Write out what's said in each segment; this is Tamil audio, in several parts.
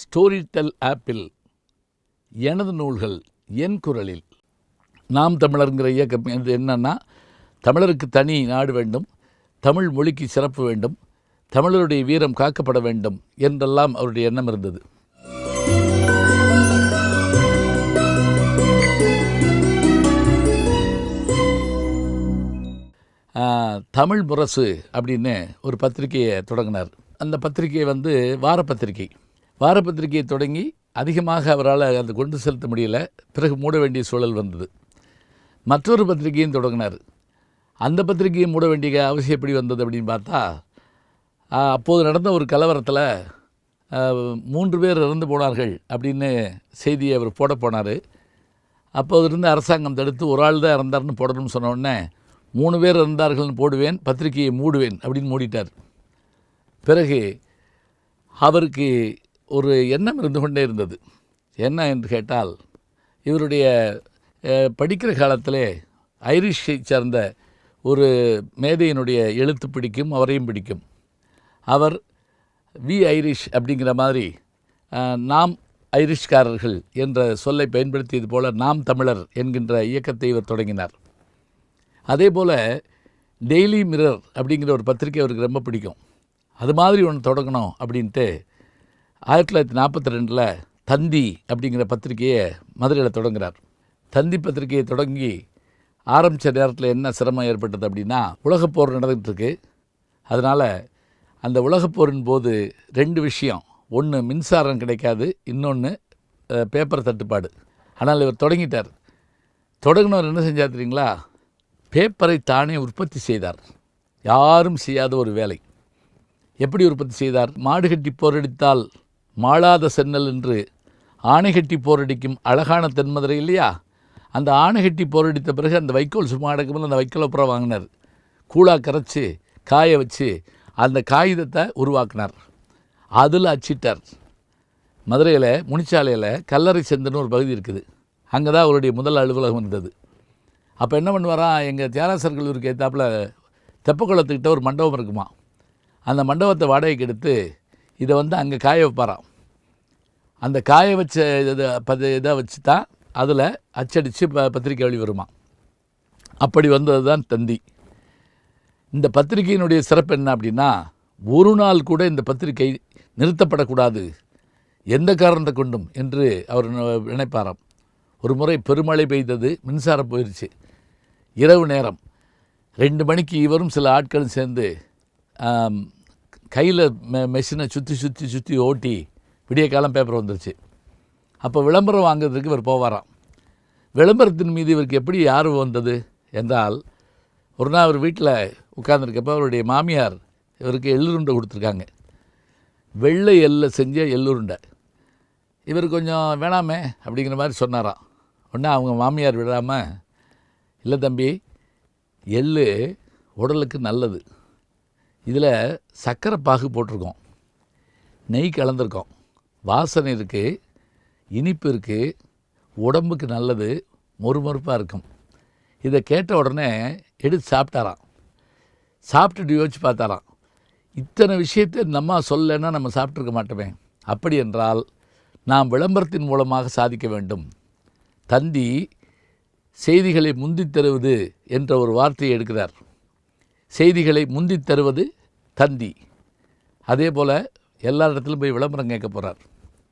ஸ்டோரிடெல் ஆப்பில் எனது நூல்கள் என் குரலில். நாம் தமிழருங்கிற இயக்கம் இது என்னன்னா தமிழருக்கு தனி நாடு வேண்டும் தமிழ் மொழிக்கு சிறப்பு வேண்டும் தமிழருடைய வீரம் காக்கப்பட வேண்டும் என்றெல்லாம் அவருடைய எண்ணம் இருந்தது. தமிழ் முரசு அப்படின்னு ஒரு பத்திரிகையை தொடங்கினார். அந்த பத்திரிகை வந்து வார பத்திரிகை வாரப்பத்திரிகையை தொடங்கி அதிகமாக அவரால் அதை கொண்டு செலுத்த முடியல. பிறகு மூட வேண்டிய சூழல் வந்தது. மற்றொரு பத்திரிகையும் தொடங்கினார். அந்த பத்திரிகையை மூட வேண்டிய அவசியம் எப்படி வந்தது அப்படின்னு பார்த்தா அப்போது நடந்த ஒரு கலவரத்தில் மூன்று பேர் இறந்து போனார்கள் அப்படின்னு செய்தியை அவர் போட போனார். அப்போது இருந்த அரசாங்கம் தடுத்து ஒரு ஆள் தான் இறந்தார்னு போடணும்னு சொன்னோடனே மூணு பேர் இறந்தார்கள்னு போடுவேன் பத்திரிகையை மூடுவேன் அப்படின்னு மூடிட்டார். பிறகு அவருக்கு ஒரு எண்ணம் இருந்து கொண்டே இருந்தது. என்ன? என்று கேட்டால் இவருடைய படிக்கிற காலத்திலே ஐரிஷை சேர்ந்த ஒரு மேதையினுடைய எழுத்து பிடிக்கும் அவரையும் பிடிக்கும். அவர் வி ஐரிஷ் அப்படிங்கிற மாதிரி நாம் ஐரிஷ்காரர்கள் என்ற சொல்லை பயன்படுத்தியது போல நாம் தமிழர் என்கின்ற இயக்கத்தை இவர் தொடங்கினார். அதே போல் டெய்லி மிரர் அப்படிங்கிற ஒரு பத்திரிக்கை அவருக்கு ரொம்ப பிடிக்கும். அது மாதிரி ஒன்று தொடங்கணும் அப்படின்ட்டு ஆயிரத்தி தொள்ளாயிரத்தி நாற்பத்தி ரெண்டில் தந்தி அப்படிங்கிற பத்திரிக்கையை மதுரையில் தொடங்குகிறார் தந்தி பத்திரிக்கையை தொடங்கி ஆரம்பித்த நேரத்தில் என்ன சிரமம் ஏற்பட்டது அப்படின்னா உலகப்போர் நடந்துகிட்ருக்கு அதனால் அந்த உலகப்போரின் போது ரெண்டு விஷயம். ஒன்று மின்சாரம் கிடைக்காது இன்னொன்று பேப்பர் தட்டுப்பாடு. ஆனால் இவர் தொடங்கிட்டார். தொடங்கினவர் என்ன செஞ்சார் தெரியுங்களா? பேப்பரை தானே உற்பத்தி செய்தார். யாரும் செய்யாத ஒரு வேலை. எப்படி உற்பத்தி செய்தார்? மாடு கட்டி போரடித்தால் மாளாத சென்னல் என்று ஆணைகட்டி போரடிக்கும் அழகான தென்மதுரை இல்லையா? அந்த ஆணைகட்டி போரடித்த பிறகு அந்த வைக்கோல் சும்மா அடக்கும்போது அந்த வைக்கோல் அப்புறம் வாங்கினார். கூழா கரைச்சி காய வச்சு அந்த காகிதத்தை உருவாக்கினார். அதில் அச்சிட்டார். மதுரையில் முனிச்சாலையில் கல்லறை செந்துன்னு ஒரு பகுதி இருக்குது. அங்கே தான் அவருடைய முதல் அலுவலகம் இருந்தது. அப்போ என்ன பண்ணுவாராம் எங்கள் தியாகராசர் கல்லூரிக்கு ஏற்றாப்புல தெப்பக்குளத்துக்கிட்ட ஒரு மண்டபம் இருக்குமா? அந்த மண்டபத்தை வாடகைக்கு எடுத்து இதை வந்து அங்கே காய வைப்பாராம். அந்த காய வச்ச இதை பத இதை வச்சு தான் அதில் அச்சடித்து ப பத்திரிக்கை வழி அப்படி வந்தது தான் தந்தி. இந்த பத்திரிகையினுடைய சிறப்பு என்ன அப்படின்னா ஒரு நாள் கூட இந்த பத்திரிகை நிறுத்தப்படக்கூடாது. எந்த காரணத்தை கொண்டும்? என்று அவர் நினைப்பாராம். ஒரு முறை பெருமழை பெய்தது மின்சாரம் போயிடுச்சு இரவு நேரம். ரெண்டு மணிக்கு இவரும் சில ஆட்களும் சேர்ந்து கையில் மெ மெஷினை சுற்றி சுற்றி சுற்றி ஓட்டி விடிய காலம் பேப்பர் வந்துருச்சு. அப்போ விளம்பரம் வாங்குறதுக்கு இவர் போவாராம். விளம்பரத்தின் மீது இவருக்கு எப்படி ஆர்வம் வந்தது என்றால் ஒரு நாள் அவர் வீட்டில் உட்கார்ந்துருக்கப்போ அவருடைய மாமியார் இவருக்கு எள்ளுருண்டை கொடுத்துருக்காங்க. வெள்ளை எல்லை செஞ்ச எள்ளுருண்டை. இவர் கொஞ்சம் வேணாமே அப்படிங்கிற மாதிரி சொன்னாராம். உடனே அவங்க மாமியார் விடாமல் இல்லை தம்பி எள்ளு உடலுக்கு நல்லது. இதில் சர்க்கரை பாகு போட்டிருக்கோம். நெய் கலந்துருக்கோம். வாசனை இருக்குது இனிப்பு இருக்குது உடம்புக்கு நல்லது மொறுமொறுப்பாக இருக்கும். இதை கேட்ட உடனே எடுத்து சாப்பிட்டாராம். சாப்பிட்டுட்டு யோசிச்சு பார்த்தாராம். இத்தனை விஷயத்தை இந்த அம்மா சொல்லலைன்னா நம்ம சாப்பிட்ருக்க மாட்டோமே. அப்படி என்றால் நாம் விளம்பரத்தின் மூலமாக சாதிக்க வேண்டும். தந்தி செய்திகளை முந்தித் தருவது என்ற ஒரு வார்த்தையை எடுக்கிறார். செய்திகளை முந்தித் தருவது தந்தி. அதே போல் எல்லா இடத்துலையும் போய் விளம்பரம் கேட்க போகிறார்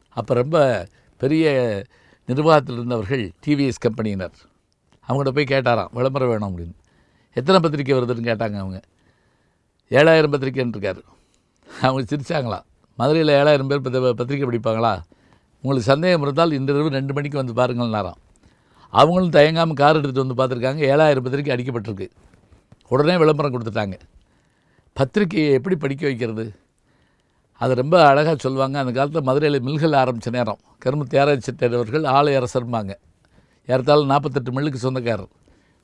அப்போ ரொம்ப பெரிய நிர்வாகத்தில் இருந்தவர்கள் டிவிஎஸ் கம்பெனியினர். அவங்கள்ட்ட போய் கேட்டாராம் விளம்பரம் வேணும் அப்படின்னு. எத்தனை பத்திரிக்கை வருதுன்னு கேட்டாங்க அவங்க. ஏழாயிரம் பத்திரிக்கைன்னு இருக்கார். அவங்க சிரிச்சாங்களாம். மதுரையில் ஏழாயிரம் பேர் பத்திரிக்கை படிப்பாங்களா? உங்களுக்கு சந்தேகம் இருந்தால் இன்றிரவு ரெண்டு மணிக்கு வந்து பாருங்கள்னாராம். அவங்களும் தயங்காமல் கார் எடுத்துகிட்டு வந்து பார்த்துருக்காங்க. ஏழாயிரம் பத்திரிக்கை அடிக்கப்பட்டிருக்கு. உடனே விளம்பரம் கொடுத்துட்டாங்க. பத்திரிக்கையை எப்படி படிக்க வைக்கிறது? அது ரொம்ப அழகாக சொல்லுவாங்க. அந்த காலத்தில் மதுரையில் மில்கள் ஆரம்பித்த நேரம். கரும்பு தியாகராஜ செட்டியார் அவர்கள் ஆலை அரசர்பாங்க ஏறத்தாலும் நாற்பத்தெட்டு மில்லுக்கு சொந்தக்காரர்.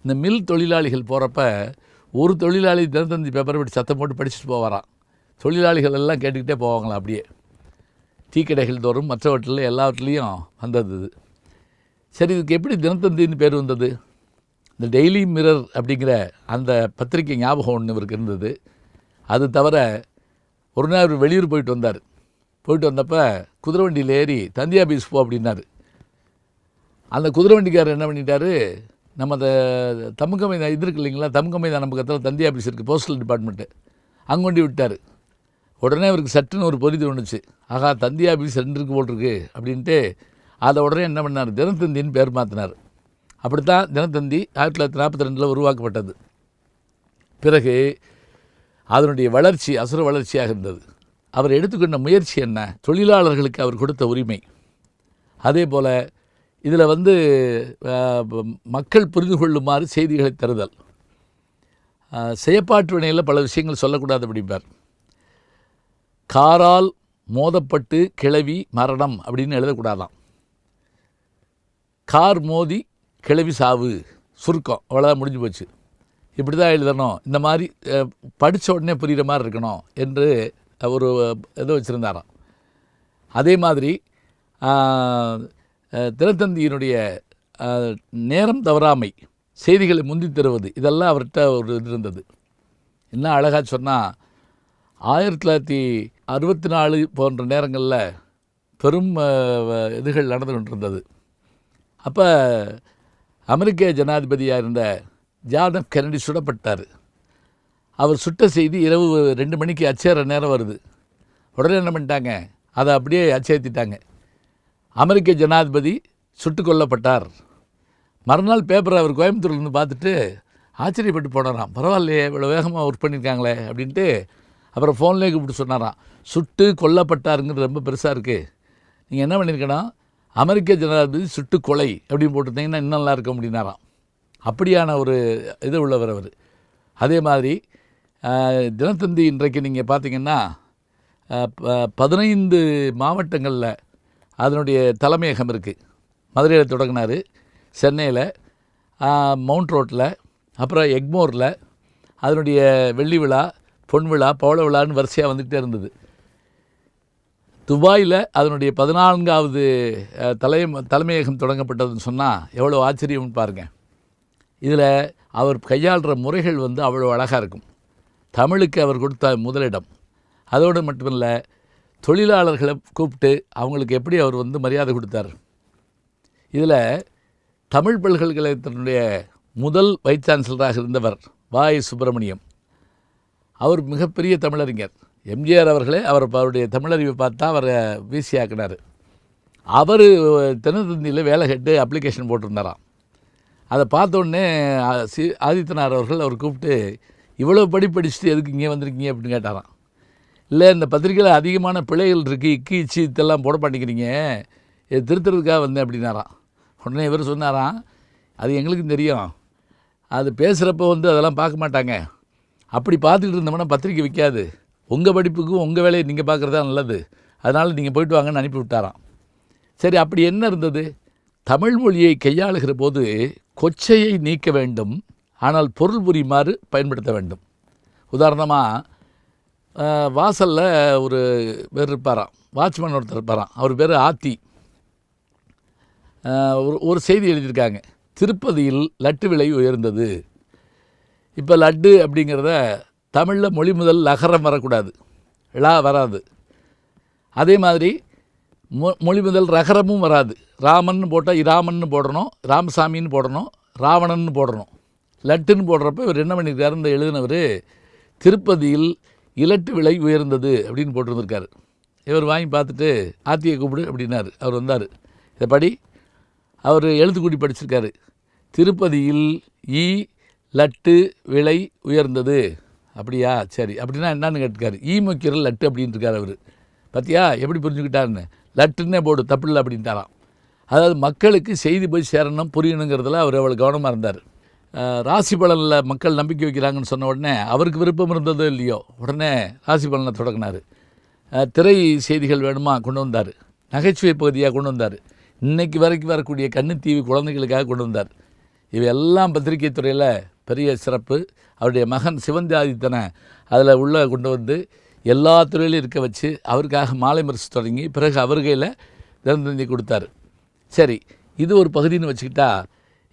இந்த மில் தொழிலாளிகள் போகிறப்ப ஒரு தொழிலாளி தினத்தந்தி பேப்பரை இப்படி சத்தம் போட்டு படிச்சுட்டு போவாராம் தொழிலாளிகள் எல்லாம் கேட்டுக்கிட்டே போவாங்களாம் அப்படியே. டீ கடைகள் தோறும் மற்றவற்றில் எல்லாவற்றிலையும் வந்தது இது. சரி இதுக்கு எப்படி தினத்தந்தின்னு பேர் வந்தது? இந்த டெய்லி மிரர் அப்படிங்கிற அந்த பத்திரிக்கை ஞாபகம் ஒன்று இவருக்கு இருந்தது. அது தவிர ஒரு நாள் அவர் வெளியூர் போயிட்டு வந்தார். போயிட்டு வந்தப்போ குதிரை வண்டியில் ஏறி தந்தி ஆபீஸ் போ அப்படின்னாரு. அந்த குதிரை வண்டிக்காரர் என்ன பண்ணிட்டாரு நம்ம அந்த தமுக்க மைதான் இது இருக்கு இல்லைங்களா தமுக்க நம்ம கத்தில் தந்தி ஆஃபீஸ் இருக்குது போஸ்டல் டிபார்ட்மெண்ட்டு அங்கே கொண்டு விட்டார். உடனே அவருக்கு சட்டுன்னு ஒரு பொறிது ஒன்றுச்சு ஆகா தந்தி ஆஃபீஸ் ரெண்டு இருக்கு போட்டிருக்கு அப்படின்ட்டு அதை உடனே என்ன பண்ணார் தினத்தந்தின்னு பேர் மாற்றினார் அப்படித்தான் தினத்தந்தி ஆயிரத்தி தொள்ளாயிரத்தி நாற்பத்தி ரெண்டில் உருவாக்கப்பட்டது. பிறகு அதனுடைய வளர்ச்சி அசுர வளர்ச்சியாக இருந்தது. அவர் எடுத்துக்கொண்ட முயற்சி என்ன? தொழிலாளர்களுக்கு அவர் கொடுத்த உரிமை. அதே போல் இதில் வந்து மக்கள் புரிந்து கொள்ளுமாறு செய்திகளை தருதல். செயற்பாட்டு வினையில் பல விஷயங்கள் சொல்லக்கூடாது அப்படிம்பார். காரால் மோதப்பட்டு கிளவி மரணம் அப்படின்னு எழுதக்கூடாதாம். கார் மோதி கிளவி சாவு. சுருக்கம். அவ்வளோதான் முடிஞ்சு போச்சு. இப்படி தான் எழுதணும். இந்த மாதிரி படித்த படிச்ச உடனே புரிகிற மாதிரி இருக்கணும் என்று ஒரு இது வச்சுருந்தாராம். அதே மாதிரி தினத்தந்தியினுடைய நேரம் தவறாமை செய்திகளை முந்தி தருவது இதெல்லாம் அவர்கிட்ட ஒரு இது இருந்தது. என்ன அழகாக சொன்னால் ஆயிரத்தி தொள்ளாயிரத்தி அறுபத்தி நாலு போன்ற நேரங்களில் பெரும் இதுகள் நடந்து கொண்டிருந்தது. அப்போ அமெரிக்க ஜனாதிபதியாக இருந்த ஜான் எஃப் கெனடி சுடப்பட்டார். அவர் சுட்ட செய்தி இரவு ரெண்டு மணிக்கு அச்சேற நேரம் வருது. உடனே என்ன பண்ணிட்டாங்க? அதை அப்படியே அச்சேர்த்திட்டாங்க அமெரிக்க ஜனாதிபதி சுட்டுக் கொல்லப்பட்டார். மறுநாள் பேப்பரை அவர் கோயம்புத்தூர்லேருந்து பார்த்துட்டு ஆச்சரியப்பட்டு போனாராம். பரவாயில்லையே இவ்வளோ வேகமாக ஒர்க் பண்ணியிருக்காங்களே அப்படின்ட்டு அப்புறம் ஃபோன்லேயே கூப்பிட்டு சொன்னாராம். சுட்டு கொல்லப்பட்டாருங்கிறது ரொம்ப பெருசாக இருக்குது நீங்கள் என்ன பண்ணியிருக்கணும் அமெரிக்க ஜனாதிபதி சுட்டு கொலை அப்படின்னு போட்டிருந்தீங்கன்னா இன்னும் நல்லா இருக்க முடியினாராம் அப்படியான ஒரு இது உள்ளவர் அவர். அதே மாதிரி தினத்தந்தி இன்றைக்கு நீங்கள் பார்த்தீங்கன்னா ப- பதினைந்து மாவட்டங்களில் அதனுடைய தலைமையகம் இருக்குது மதுரையில் தொடங்கினார் சென்னையில் மவுண்ட் ரோட்டில் அப்புறம் எக்மோரில் அதனுடைய வெள்ளி விழா பொன் விழா பவள விழான்னு வரிசையாக வந்துகிட்டே இருந்தது. துபாயில் அதனுடைய பதினான்காவது தலை தலைமையகம் தொடங்கப்பட்டதுன்னு சொன்னால் எவ்வளோ ஆச்சரியம்னு பாருங்கள் இதில் அவர் கையாளுற முறைகள் வந்து அவ்வளோ அழகாக இருக்கும். தமிழுக்கு அவர் கொடுத்த முதலிடம். அதோடு மட்டுமில்ல தொழிலாளர்களை கூப்பிட்டு அவங்களுக்கு எப்படி அவர் வந்து மரியாதை கொடுத்தார். இதில் தமிழ் பல்கலைக்கழகத்தினுடைய முதல் வைஸ் சான்சலராக இருந்தவர் வாய் சுப்பிரமணியம். அவர் மிகப்பெரிய தமிழறிஞர். எம்ஜிஆர் அவர்களே அவர் அவருடைய தமிழறிவை பார்த்தா அவரை வீசி ஆக்கினார் அவர் தினத்தந்தியில் வேலை கேட்டு அப்ளிகேஷன் போட்டிருந்தாராம். அதை பார்த்த உடனே சி ஆதித்தனார் அவர்கள் அவர் கூப்பிட்டு இவ்வளோ படி படிச்சுட்டு எதுக்கு இங்கே வந்திருக்கீங்க? அப்படின்னு கேட்டாராம். இல்லை இந்த பத்திரிக்கையில் அதிகமான பிழைகள் இருக்குது இக்கு இச்சி இதெல்லாம் போட பண்ணிக்கிறீங்க இது திருத்துறதுக்காக வந்தேன் அப்படின்னாராம். உடனே இவர் சொன்னாராம் அது எங்களுக்கும் தெரியும். அது பேசுகிறப்ப வந்து அதெல்லாம் பார்க்க மாட்டாங்க. அப்படி பார்த்துக்கிட்டு இருந்தோம்னா பத்திரிக்கை விற்காது. உங்கள் படிப்புக்கும் உங்கள் வேலையை நீங்கள் பார்க்குறது தான் நல்லது. அதனால் நீங்கள் போயிட்டு வாங்கன்னு அனுப்பி விட்டாராம். சரி அப்படி என்ன இருந்தது? தமிழ் மொழியை கையாளுகிற போது கொச்சையை நீக்க வேண்டும் ஆனால் பொருள் புரியுமாறு பயன்படுத்த வேண்டும். உதாரணமாக வாசலில் ஒரு பேர் இருப்பாராம் வாட்ச்மேன் ஒருத்தர் இருப்பாராம் அவர் பேர் ஆத்தி. ஒரு ஒரு செய்தி எழுதியிருக்காங்க திருப்பதியில் லட்டு விலை உயர்ந்தது. இப்போ லட்டு அப்படிங்கிறத தமிழில் மொழி முதல் லகரம் வரக்கூடாது ழா வராது. அதே மாதிரி மொ மொழி முதல் ரகரமும் வராது. ராமன்னு போட்டால் இராமன்னு போடணும் ராமசாமின்னு போடணும் ராவணன்னு போடணும். லட்டுன்னு போடுறப்ப இவர் என்ன பண்ணியிருக்காரு இந்த எழுதினவர் திருப்பதியில் இலட்டு விலை உயர்ந்தது அப்படின்னு போட்டிருந்திருக்காரு. இவர் வாங்கி பார்த்துட்டு ஆத்தியை கூப்பிடு அப்படின்னாரு. அவர் வந்தார். இதை படி அவர் எழுத்துக்கூடி படிச்சிருக்காரு. திருப்பதியில் ஈ லட்டு விலை உயர்ந்தது. அப்படியா? சரி. அப்படின்னா என்னன்னு கேட்டிருக்காரு. ஈ முக்கியர் லட்டு அப்படின்ட்டுருக்கார் இருக்கார் அவர். பார்த்தியா எப்படி புரிஞ்சுக்கிட்டாருன்னு? லட்டுன்னே போடு தப்பில்லை அப்படின்ட்டாராம். அதாவது மக்களுக்கு செய்தி போய் சேரணும் புரியணுங்கிறதுல அவர் அவ்வளோ கவனமாக இருந்தார். ராசி பலனில் மக்கள் நம்பிக்கை வைக்கிறாங்கன்னு சொன்ன உடனே அவருக்கு விருப்பம் இருந்ததோ இல்லையோ உடனே ராசி பலனை தொடங்கினார். திரை செய்திகள் வேணுமா? கொண்டு வந்தார். நகைச்சுவை பகுதியாக கொண்டு வந்தார். இன்றைக்கு வரைக்கும் வரக்கூடிய கண்ணுத்தீவு குழந்தைகளுக்காக கொண்டு வந்தார். இவையெல்லாம் பத்திரிகை துறையில் பெரிய சிறப்பு. அவருடைய மகன் சிவந்தி ஆதித்தனை அதில் உள்ளே கொண்டு வந்து எல்லா துறையிலும் இருக்க வச்சு அவருக்காக மாலை முரசு தொடங்கி பிறகு அவர் கையில் தினத்தந்தி கொடுத்தாரு. சரி இது ஒரு பகுதின்னு வச்சுக்கிட்டா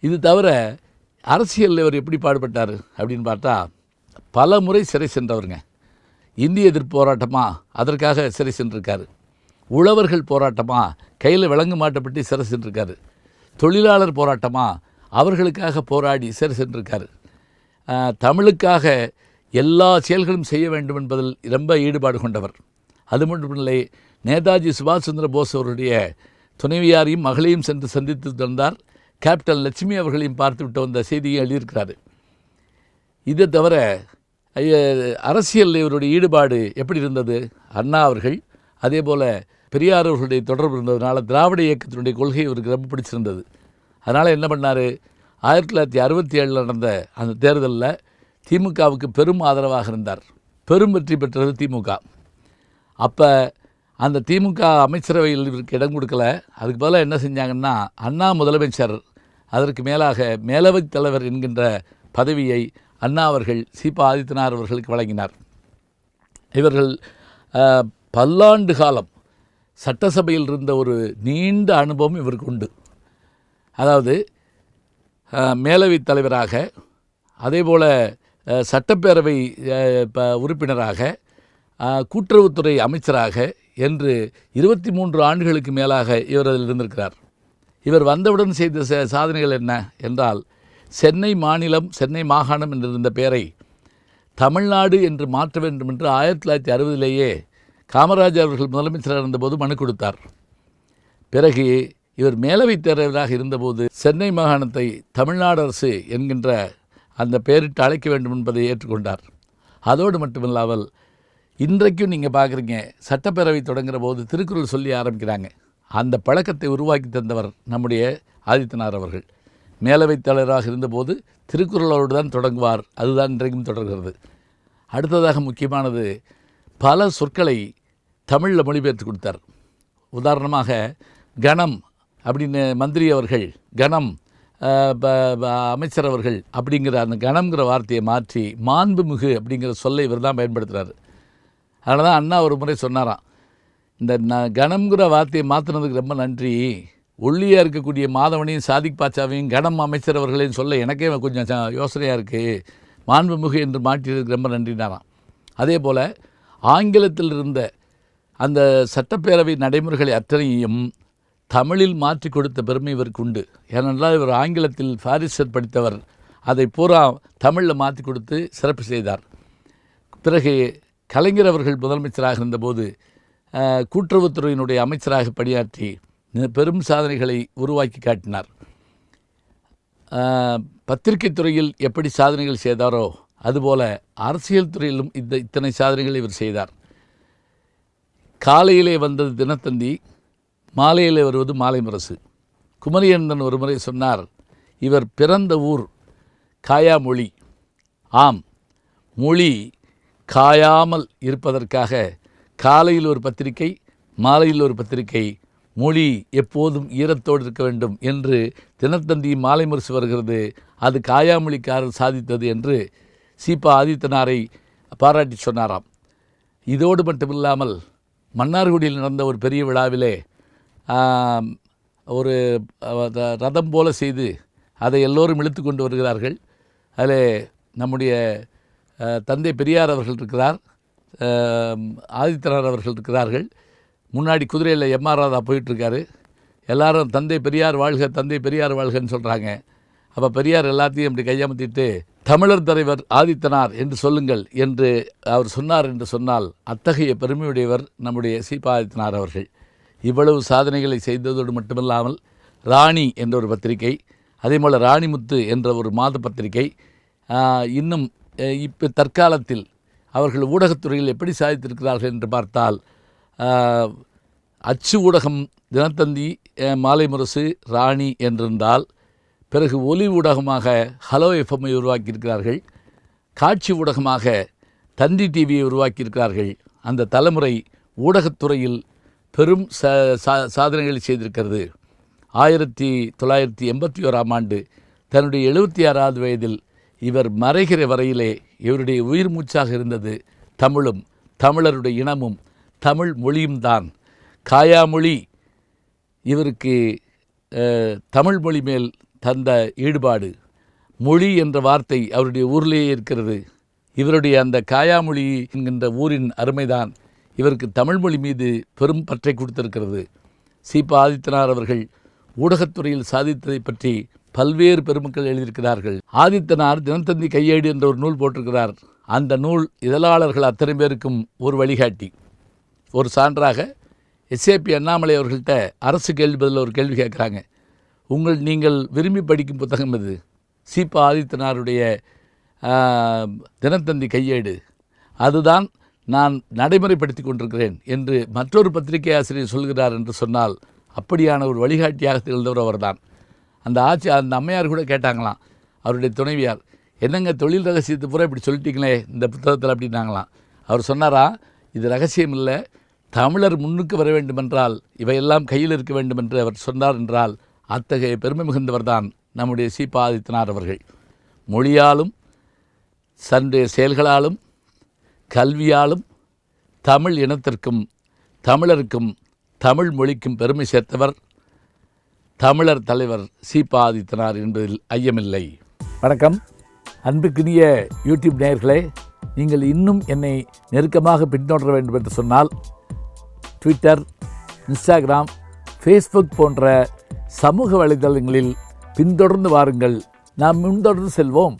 இது தவிர அரசியலில் இவர் எப்படி பாடுபட்டார் அப்படின்னு பார்த்தா பல முறை சிறை சென்றவருங்க. இந்திய எதிர்ப்பு போராட்டமாக அதற்காக சிறை சென்றிருக்காரு. உழவர்கள் போராட்டமாக கையில் விலங்கு மாட்டப்பட்டு சிறை சென்றிருக்காரு. தொழிலாளர் போராட்டமாக அவர்களுக்காக போராடி சிறை சென்றிருக்காரு. தமிழுக்காக எல்லா செயல்களும் செய்ய வேண்டும் என்பதில் ரொம்ப ஈடுபாடு கொண்டவர். அது மட்டுமில்லை நேதாஜி சுபாஷ் சந்திர போஸ் அவருடைய துணைவியாரையும் மகளையும் சென்று சந்தித்து வந்தார் கேப்டன் லட்சுமி அவர்களையும் பார்த்துவிட்டு வந்த செய்தியை எழுதியிருக்கிறார். இதை தவிர அரசியலில் இவருடைய ஈடுபாடு எப்படி இருந்தது? அண்ணா அவர்கள் அதே போல் பெரியார் அவர்களுடைய தொடர்பு இருந்ததுனால திராவிட இயக்கத்தினுடைய கொள்கை இவருக்கு ரொம்ப பிடிச்சிருந்தது. அதனால் என்ன பண்ணார்? ஆயிரத்தி தொள்ளாயிரத்தி அறுபத்தி ஏழில் நடந்த அந்த தேர்தலில் திமுகவுக்கு பெரும் ஆதரவாக இருந்தார். பெரும் வெற்றி பெற்றது திமுக. அப்போ அந்த திமுக அமைச்சரவையில் இவருக்கு இடம் கொடுக்கல. அதுக்கு பதிலாக என்ன செஞ்சாங்கன்னா அண்ணா முதலமைச்சர் அதற்கு மேலாக மேலவைத் தலைவர் என்கின்ற பதவியை அண்ணா அவர்கள் சீபா ஆதித்யநாத் அவர்களுக்கு வழங்கினார். இவர்கள் பல்லாண்டு காலம் சட்டசபையில் இருந்த ஒரு நீண்ட அனுபவம் இவருக்கு உண்டு. அதாவது மேலவைத் தலைவராக அதே போல் சட்டப்பேரவை உறுப்பினராக கூட்டுறவுத்துறை அமைச்சராக என்று இருபத்தி மூன்று ஆண்டுகளுக்கு மேலாக இவர் அதில் இருந்திருக்கிறார். இவர் வந்தவுடன் செய்த ச- சாதனைகள் என்ன என்றால் சென்னை மாநிலம் சென்னை மாகாணம் என்றிருந்த பெயரை தமிழ்நாடு என்று மாற்ற வேண்டும் என்று ஆயிரத்தி தொள்ளாயிரத்தி அறுபதிலேயே காமராஜர் அவர்கள் முதலமைச்சராக இருந்தபோது மனு கொடுத்தார். பிறகு இவர் மேலவைத் தலைவராக இருந்தபோது சென்னை மாகாணத்தை தமிழ்நாடு அரசு என்கின்ற அந்த பெயரிட்டு அழைக்க வேண்டும் என்பதை ஏற்றுக்கொண்டார். அதோடு மட்டுமில்லாமல் இன்றைக்கும் நீங்கள் பார்க்குறீங்க சட்டப்பேரவை தொடங்குகிற போது திருக்குறள் சொல்லி ஆரம்பிக்கிறாங்க. அந்த பழக்கத்தை உருவாக்கி தந்தவர் நம்முடைய ஆதித்தனார் அவர்கள். மேலவைத் தலைவராக இருந்தபோது திருக்குறளோடு தான் தொடங்குவார். அதுதான் இன்றைக்கும் தொடர்கிறது. அடுத்ததாக முக்கியமானது பல சொற்களை தமிழில் மொழிபெயர்த்து கொடுத்தார். உதாரணமாக கணம் அப்படின்னு மந்திரி அவர்கள் கணம் அமைச்சர் அவர்கள் அப்படிங்கிற அந்த கணம்ங்கிற வார்த்தையை மாற்றி மாண்புமிகு அப்படிங்கிற சொல்லை இவர் தான் பயன்படுத்துகிறார் அதனால தான் அண்ணா ஒரு முறை சொன்னாராம். இந்த ந கணம்ங்கிற வார்த்தையை மாற்றினதுக்கு ரொம்ப நன்றி. ஒல்லியாக இருக்கக்கூடிய மாதவனையும் சாதிக் பாட்சாவையும் கணம் அமைச்சர் அவர்களையும் சொல்ல எனக்கே கொஞ்சம் யோசனையாக இருக்குது மாண்புமிகு என்று மாற்றியதுக்கு ரொம்ப நன்றினாராம். அதே போல் ஆங்கிலத்தில் இருந்த அந்த சட்டப்பேரவை நடைமுறைகளை அத்தனையும் தமிழில் மாற்றி கொடுத்த பெருமை இவருக்கு உண்டு ஏனென்றால் இவர் ஆங்கிலத்தில் பாரிசர் படித்தவர். அதை பூரா தமிழில் மாற்றி கொடுத்து சிறப்பு செய்தார். பிறகு கலைஞர் அவர்கள் முதலமைச்சராக இருந்தபோது கூட்டுறவுத்துறையினுடைய அமைச்சராக பணியாற்றி பெரும் சாதனைகளை உருவாக்கி காட்டினார். பத்திரிகை துறையில் எப்படி சாதனைகள் செய்தாரோ அதுபோல அரசியல் துறையிலும் இந்த இத்தனை சாதனைகளை இவர் செய்தார். காலையிலே வந்தது தினத்தந்தி மாலையில் வருவது மாலை முரசு. குமரியந்தன் ஒரு முறை சொன்னார் இவர் பிறந்த ஊர் காயாமொழி. ஆம் மொழி காயாமல் இருப்பதற்காக காலையில் ஒரு பத்திரிகை மாலையில் ஒரு பத்திரிகை மொழி எப்போதும் ஈரத்தோடு இருக்க வேண்டும் என்று தினத்தந்தி மாலை முரசு வருகிறது அது காயாமொழிக்காரர் சாதித்தது என்று சீபா ஆதித்தனாரை பாராட்டி சொன்னாராம். இதோடு மட்டுமில்லாமல் மன்னார்குடியில் நடந்த ஒரு பெரிய விழாவிலே ஒரு ரதம் போல செய்து அதை எல்லோரும் இழுத்து கொண்டு வருகிறார்கள். அதில் நம்முடைய தந்தை பெரியார் அவர்கள் இருக்கிறார். ஆதித்தனார் அவர்கள் இருக்கிறார்கள். முன்னாடி குதிரையில் எம்ஆர் ராதா போயிட்டுருக்காரு. எல்லாரும் தந்தை பெரியார் வாழ்க தந்தை பெரியார் வாழ்கன்னு சொல்கிறாங்க அப்போ பெரியார் எல்லாத்தையும் இப்படி கையமத்திட்டு தமிழர் தலைவர் ஆதித்தனார் என்று சொல்லுங்கள் என்று அவர் சொன்னார் என்று சொன்னால் அத்தகைய பெருமையுடையவர் நம்முடைய சீபா ஆதித்தனார் அவர்கள். இவ்வளவு சாதனைகளை செய்ததோடு மட்டுமில்லாமல் ராணி என்ற ஒரு பத்திரிகை அதே போல் ராணிமுத்து என்ற ஒரு மாத பத்திரிகை இன்னும் இப்போ தற்காலத்தில் அவர்கள் ஊடகத்துறையில் எப்படி சாதித்திருக்கிறார்கள் என்று பார்த்தால் அச்சு ஊடகம் தினத்தந்தி மாலை முரசு ராணி என்றிருந்தால் பிறகு ஒலி ஊடகமாக ஹலோ எஃப்எம்ஐ உருவாக்கியிருக்கிறார்கள் காட்சி ஊடகமாக தந்தி டிவியை உருவாக்கியிருக்கிறார்கள் அந்த தலைமுறை ஊடகத்துறையில் பெரும் ச சா- சாதனைகளை செய்திருக்கிறது. ஆயிரத்தி தொள்ளாயிரத்தி எண்பத்தி ஓராம் ஆண்டு தன்னுடைய எழுபத்தி ஆறாவது வயதில் இவர் மறைகிற வரையிலே இவருடைய உயிர் மூச்சாக இருந்தது தமிழும் தமிழருடைய இனமும் தமிழ் மொழியும் தான். காயாமொழி இவருக்கு தமிழ் மொழி மேல் தந்த ஈடுபாடு. மொழி என்ற வார்த்தை அவருடைய ஊரிலேயே இருக்கிறது. இவருடைய அந்த காயாமொழி என்கின்ற ஊரின் அருமைதான். இவருக்கு தமிழ் மொழி மீது பெரும் பற்றை கொடுத்திருக்கிறது. சீபா ஆதித்தனார் அவர்கள் ஊடகத்துறையில் சாதித்ததை பற்றி பல்வேறு பெருமக்கள் எழுதியிருக்கிறார்கள். ஆதித்தனார் தினத்தந்தி கையேடு என்ற ஒரு நூல் போட்டிருக்கிறார். அந்த நூல் இதழாளர்கள் அத்தனை பேருக்கும் ஒரு வழிகாட்டி. ஒரு சான்றாக எஸ்ஏபி அண்ணாமலை அவர்கள்ட்ட அரசு கேள்வி பதில் ஒரு கேள்வி கேட்குறாங்க. உங்கள் நீங்கள் விரும்பி படிக்கும் புத்தகம் இது சீபா ஆதித்தனாருடைய தினத்தந்தி கையேடு. அதுதான் நான் நடைமுறைப்படுத்தி கொண்டிருக்கிறேன் என்று மற்றொரு பத்திரிகை ஆசிரியர் சொல்கிறார் என்று சொன்னால் அப்படியான ஒரு வழிகாட்டியாக திகழ்ந்தவர் அவர்தான். அந்த ஆட்சி அந்த அம்மையார் கூட கேட்டாங்களாம் அவருடைய துணைவியார் என்னங்க தொழில் ரகசியத்தை பூரா இப்படி சொல்லிட்டீங்களே இந்த புத்தகத்தில்? அப்படின்னாங்களாம். அவர் சொன்னாரா இது ரகசியம் இல்லை தமிழர் முன்னுக்கு வர வேண்டுமென்றால் இவையெல்லாம் கையில் இருக்க வேண்டும் என்று அவர் சொன்னார் என்றால் அத்தகைய பெருமை மிகுந்தவர்தான் நம்முடைய சீபா ஆதித்தனார் அவர்கள். மொழியாலும் சன்றைய செயல்களாலும் கல்வியாலும் தமிழ் இனத்திற்கும் தமிழருக்கும் தமிழ் மொழிக்கும் பெருமை சேர்த்தவர் தமிழர் தலைவர் சீபா ஆதித்தனார் என்பதில் ஐயமில்லை. வணக்கம். அன்புக்குரிய யூடியூப் நேயர்களே நீங்கள் இன்னும் என்னை நெருக்கமாக பின்தொடர வேண்டும் என்று சொன்னால் ட்விட்டர் இன்ஸ்டாகிராம் ஃபேஸ்புக் போன்ற சமூக வலைதளங்களில் பின்தொடர்ந்து வாருங்கள். நாம் முன்தொடர்ந்து செல்வோம்.